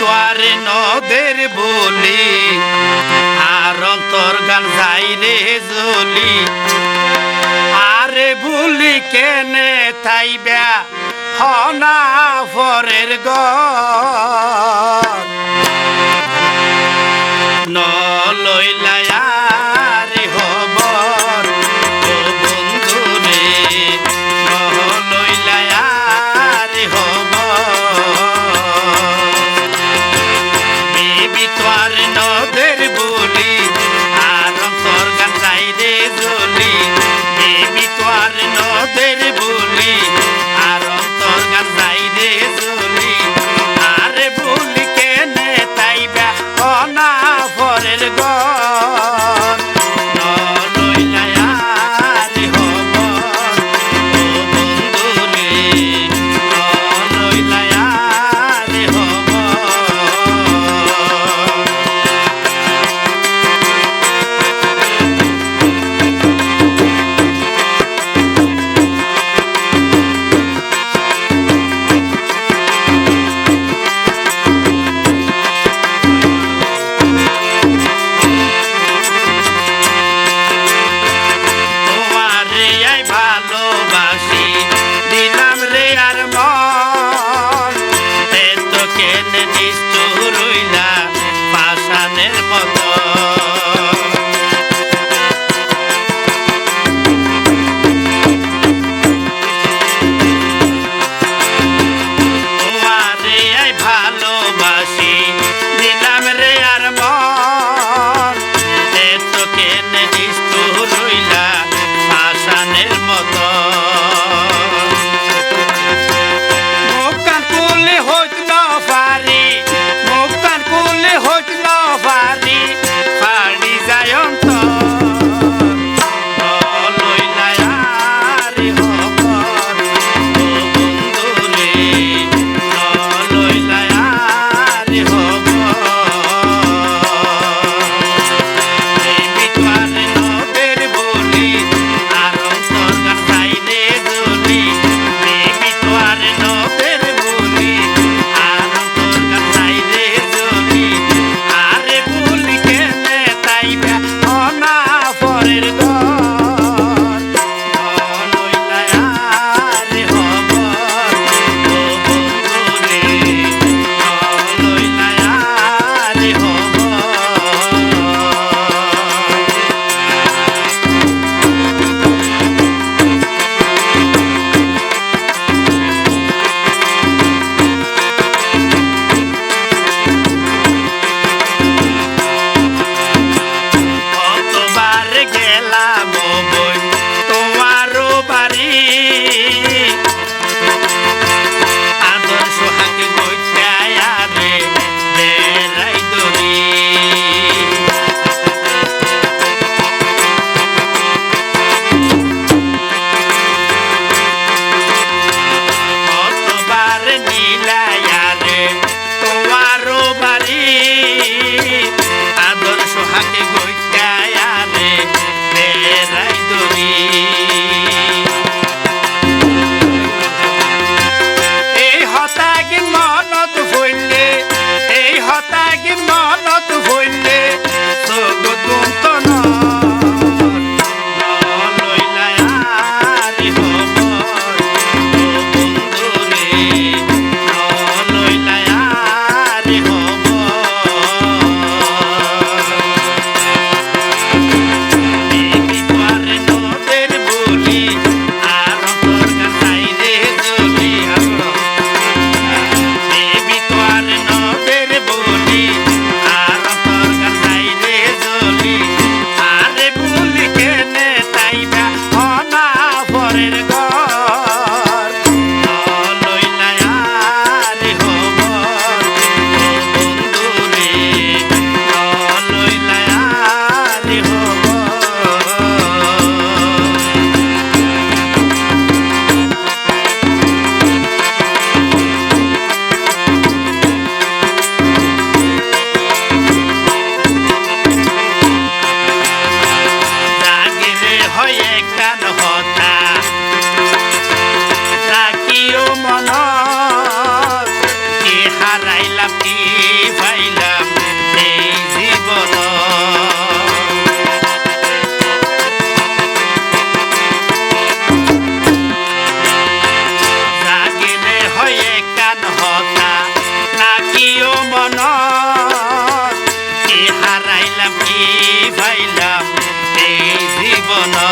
তোয়ারে নদের বলি, আর অন্তর গান যাই রে জলি আরে ভুলি কেনে তাইবা, হনা ফরের গর না প্রিয় মনা হারাইলাম কি ভাইলাম এই জীবনা